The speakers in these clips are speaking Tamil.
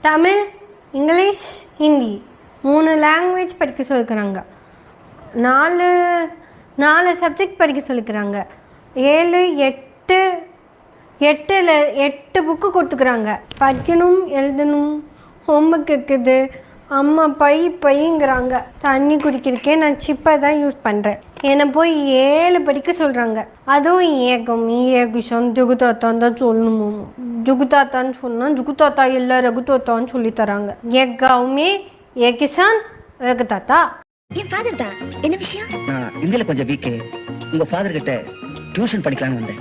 தமிழ் இங்கிலீஷ் ஹிந்தி மூணு லாங்குவேஜ் படிக்க சொல்லிக்கிறாங்க. நாலு நாலு சப்ஜெக்ட் படிக்க சொல்லிக்கிறாங்க. ஏழு எட்டு எட்டில் எட்டு புக்கு கொடுத்துக்கிறாங்க. படிக்கணும் எழுதணும் ஹோம்ஒர்க் இருக்குது. அம்மா பை பைங்கிறாங்க. தண்ணி குடிக்கிறதுக்கே நான் சிப்பை தான் யூஸ் பண்ணுறேன் என்னை போய் ஏழு படிக்க சொல்கிறாங்க அதுவும் ஏகம் ஏகுஷம் ஜுகுதாத்தான் தான் சொல்லணும்? ஜுகுதாத்தான்னு சொன்னால் ஜுகுதாத்தா இல்லை ரகுதாத்தான்னு சொல்லி தராங்க. ஏகாவுமே ஏ கிசான் ரகுதாத்தா என் ஃபாதர் தான். என்ன விஷயம்? நான் இந்தியில கொஞ்சம் வீக்கு உங்க ஃபாதர் கிட்ட டியூஷன் படிக்கலாம்னு வந்தேன்.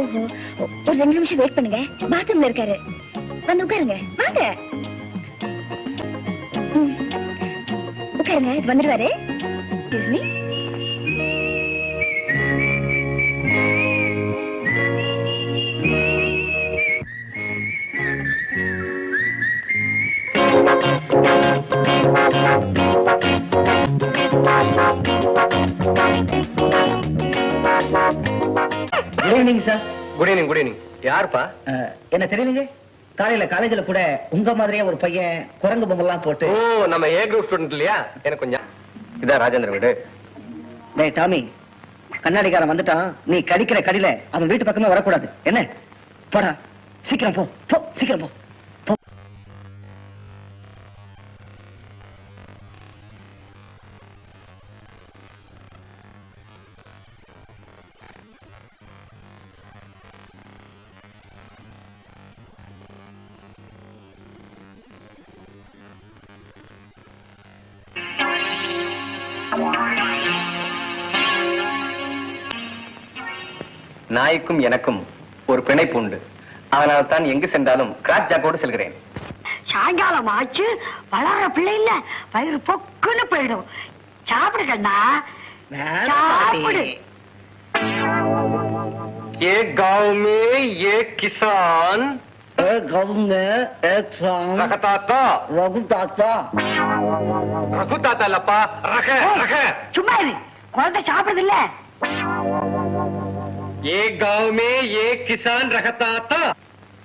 ஓஹோ. ஒரு ரெண்டு நிமிஷம் வெயிட் பண்ணுங்க. பாத்ரூம்ல இருக்காரு. வந்து உட்காருங்க. வாங்க. உட்காருங்க இது me. Good evening sir good evening good evening யாருப்பா? என்ன தெரியலைங்க காலையில காலேஜ்ல கூட உங்க மாதிரியே ஒரு பையன் குரங்கு பொம்மெல்லாம் போட்டு ஓ நம்ம ஏ குரூப் ஸ்டூடெண்ட் இல்லையா? எனக்கு கொஞ்சம் இதான் ராஜேந்திர வீடு. டேய் டாமி கண்ணாடிக்காரன் வந்துட்டான். நீ கடிக்கிற கடியில அவன் வீட்டு பக்கமே வரக்கூடாது. என்ன? போடா. சீக்கிரம் போ. போ சீக்கிரம் போ. நாய்க்கும் எனக்கும் ஒரு பிணைப்பு உண்டு அதனால் தான் எங்கு சென்றாலும் கிராக் ஜாக்கோடு செல்கிறேன் சாயங்காலம் ஆச்சு வளர்ற பிள்ளை இல்ல வயிறு பொக்குன்னு போயிடும் சாப்பிடு கண்ணா சாப்பிடு ये गांव में ये किसान ए गाँव में एक शाम रखता था रघु दाता रखता था लपा रखे रखे சும்மா இரு குழந்தை சாப்பிடுது இல்ல ये गांव में ये किसान रखता था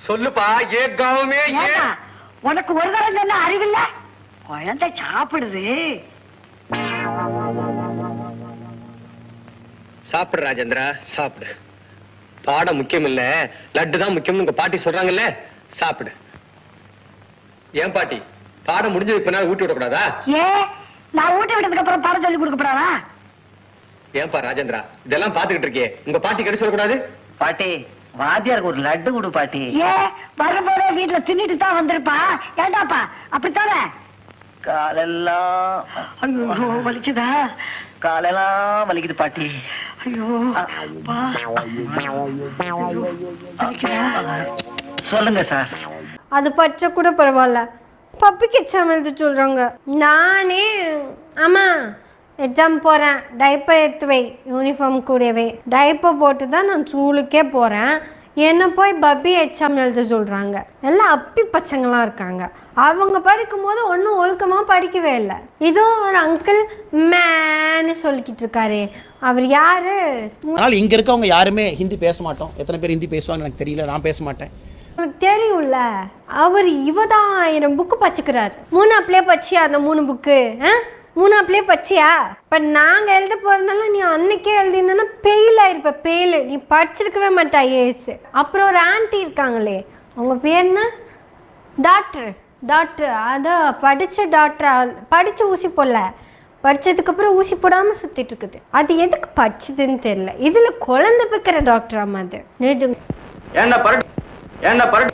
சொல்லுப்பா ये गांव में ये ஏன்னா உனக்கு ஒரு தரம் சொன்ன அறிவில்ல குழந்தை சாப்பிடுது சாப்பிடு ராஜேந்திரா சாப்பிடு பாடம் முக்கியம் இல்ல லட்டு தான் முக்கியம்னு உங்க பாட்டி சொல்றாங்கல்ல சாப்பிடு ஏன் பாட்டி பாடம் முடிஞ்சதுக்கு பின்னால ஊட்டி விடக்கூடாதா ஏ நான் ஊட்டி விட்டதுக்கு அப்புறம் பாடம் சொல்லி கொடுக்க போறாரா ஏன்பா ராஜேந்திரா இதெல்லாம் பாத்துக்கிட்டு இருக்கே உங்க பாட்டி கெடு சொல்லக்கூடாது? பாட்டி வாத்தியாருக்கு ஒரு லட்டு கொடு பாட்டி. ஏ வரும்போதே வீட்டுல தின்னுட்டு தான் வந்திருப்பா. ஏண்டாப்பா அப்படித்தானே? காலெல்லாம் ஐயோ வலிக்குதா? காலெல்லாம் வலிக்குது பாட்டி. ஐயோ சொல்லுங்க சார். அது பச்சை கூட பரவாயில்ல. பப்பிக்கு எழுத சொல்கிறாங்க நானே ஆமாம் எக்ஸாம் போகிறேன் டைப்பர் எடுத்து வை. யூனிஃபார்ம் கூடவே. டைப்பர் போட்டு தான் நான் ஸ்கூலுக்கே போகிறேன் என்ன போய் பப்பி எக்ஸாம் எழுத சொல்கிறாங்க எல்லாம் அப்பி பச்சங்களாக இருக்காங்க. அவங்க படிக்கும்போது ஒன்றும் ஒழுக்கமாக படிக்கவே இல்லை. இதுவும் ஒரு அங்கிள் மேன்னு சொல்லிக்கிட்டு இருக்காரு. அவர் யாரு? அதனால் இங்கே இருக்கவங்க யாருமே ஹிந்தி பேச மாட்டோம். எத்தனை பேர் ஹிந்தி பேசுவாங்கன்னு எனக்கு தெரியல. நான் பேச மாட்டேன். உனக்கு தெரியும்ல? அவர் இவதாயிரம் புக்கு பச்சுக்கிறாரு. மூணு அப்படியே பச்சியா அந்த மூணு புக்கு ஆ? மூணு படிச்சியா பச்சியா? இப்போ நாங்கள் எழுத போகிறதுனால நீ அன்னைக்கே எழுதியிருந்தனா பெயில் ஆயிருப்ப பெயில் நீ படிச்சிருக்கவே மாட்டா ஏஎஸ் அப்புறம் ஒரு ஆண்டி இருக்காங்களே அவங்க பேர் என்ன? டாக்டர் டாக்டர் அதான் படித்த டாக்டர் படித்த ஊசி போடல. படிச்சதுக்கப்புறம் ஊசி போடாமல் சுற்றிட்டு இருக்குது. அது எதுக்கு படிச்சதுன்னு தெரியல. இதில் குழந்தை பிக்கிற டாக்டர் அம்மா அது? நேற்று பரட் பரட்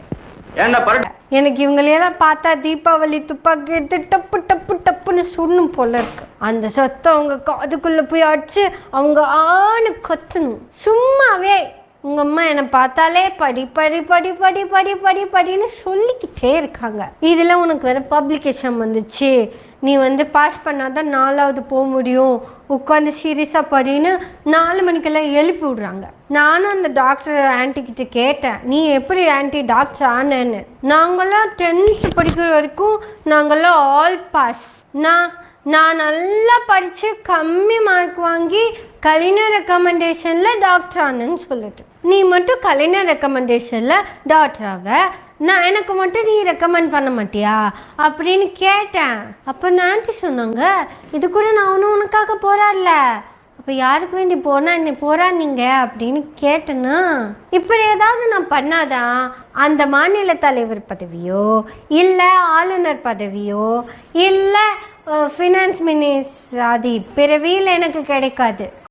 பரட் எனக்கு இவங்களையெல்லாம் பார்த்தா தீபாவளி துப்பாக்கி எடுத்து டப்பு டப்பு டப்புன்னு சுடணும் போல இருக்கு. அந்த சத்தம் அவங்க காதுக்குள்ளே போய் அடிச்சு அவங்க ஆணு கத்தணும். சும்மாவே. உங்க அம்மா என்னை பார்த்தாலே படி படி படி படி படி படி படின்னு சொல்லிக்கிட்டே இருக்காங்க. இதில் உனக்கு வேற பப்ளிகேஷன் வந்துச்சு. நீ வந்து பாஸ் பண்ணாதான் நாலாவது போக முடியும். உட்காந்து சீரியஸாக படின்னு நாலு மணிக்கெல்லாம் எழுப்பி விடுறாங்க. நானும் அந்த டாக்டர் ஆன்ட்டி கிட்ட கேட்டேன். நீ எப்படி ஆன்ட்டி டாக்டர் ஆனேன்னு? நாங்களாம் டென்த்து படிக்கிற வரைக்கும் நாங்களாம் ஆல் பாஸ் நான் நான் நல்லா படித்து கம்மி மார்க் வாங்கி கலைஞர் ரெக்கமெண்டேஷனில் டாக்டர் ஆனேன்னு சொல்லிட்டு. நீ மட்டும் கலைஞர் ரெக்கமெண்டேஷனில் டாக்டர் ஆக நான் எனக்கு மட்டும் நீ ரெக்கமெண்ட் பண்ண மாட்டியா? அப்படின்னு கேட்டேன். அப்போ நான் ஆண்டி சொன்னாங்க இது கூட நான் ஒன்றும் உனக்காக போராடல. அப்போ யாருக்கு வேண்டி போனா என்னை போராடினீங்க? அப்படின்னு கேட்டேன்னா இப்படி ஏதாவது நான் பண்ணாதான் அந்த மாநில தலைவர் பதவியோ இல்லை ஆளுநர் பதவியோ இல்லை ஃபினான்ஸ் மினிஸ் அது பிறவியில் எனக்கு கிடைக்காது.